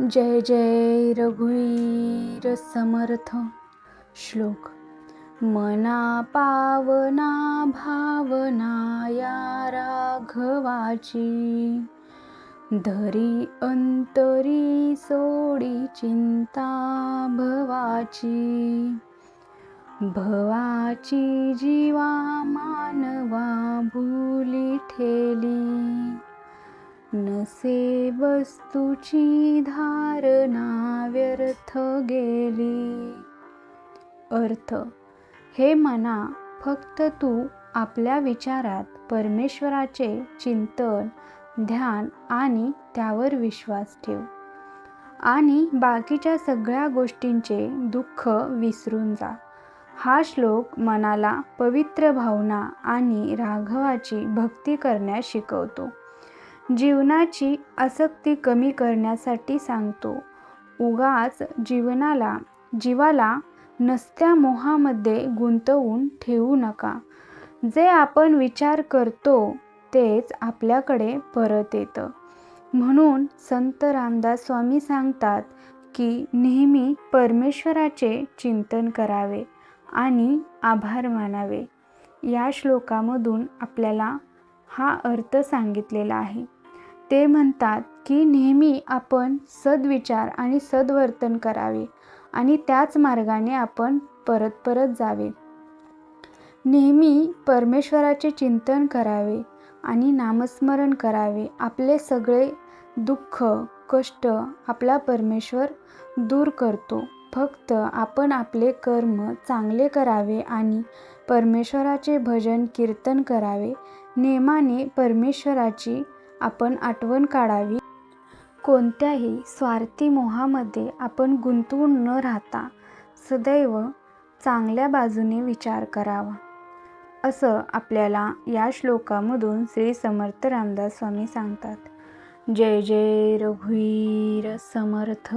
जय जय रघुवीर समर्थ श्लोक. मना पावना भावना या राघवाची. धरी अंतरी सोडी चिंता भवाची. भवाची जीवा मानवा भूली ठे नसे वस्तूची धारणा व्यर्थ गेली. अर्थ हे मना फक्त तू आपल्या विचारात परमेश्वराचे चिंतन ध्यान आणि त्यावर विश्वास ठेव. आणि बाकीच्या सगळ्या गोष्टींचे दुःख विसरून जा. हा श्लोक मनाला पवित्र भावना आणि राघवाची भक्ती करण्यास शिकवतो. जीवनाची आसक्ती कमी करण्यासाठी सांगतो. उगाच जीवनाला जीवाला नसत्या मोहामध्ये गुंतवून ठेवू नका. जे आपण विचार करतो तेच आपल्याकडे परत येतं. म्हणून संत रामदास स्वामी सांगतात की नेहमी परमेश्वराचे चिंतन करावे आणि आभार मानावे. या श्लोकामधून आपल्याला हा अर्थ सांगितलेला आहे. ते म्हणतात की नेहमी आपण सद्विचार आणि सद्वर्तन करावे आणि त्याच मार्गाने आपण परत परत जावे. नेहमी परमेश्वराचे चिंतन करावे आणि नामस्मरण करावे. आपले सगळे दुःख कष्ट आपला परमेश्वर दूर करतो. फक्त आपण आपले कर्म चांगले करावे आणि परमेश्वराचे भजन कीर्तन करावे. नेमाने परमेश्वराची आपण आठवण काढावी. कोणत्याही स्वार्थी मोहामध्ये आपण गुंतवून न राहता सदैव चांगल्या बाजूने विचार करावा. असं आपल्याला या श्लोकामधून श्री समर्थ रामदास स्वामी सांगतात. जय जय रघुवीर समर्थ.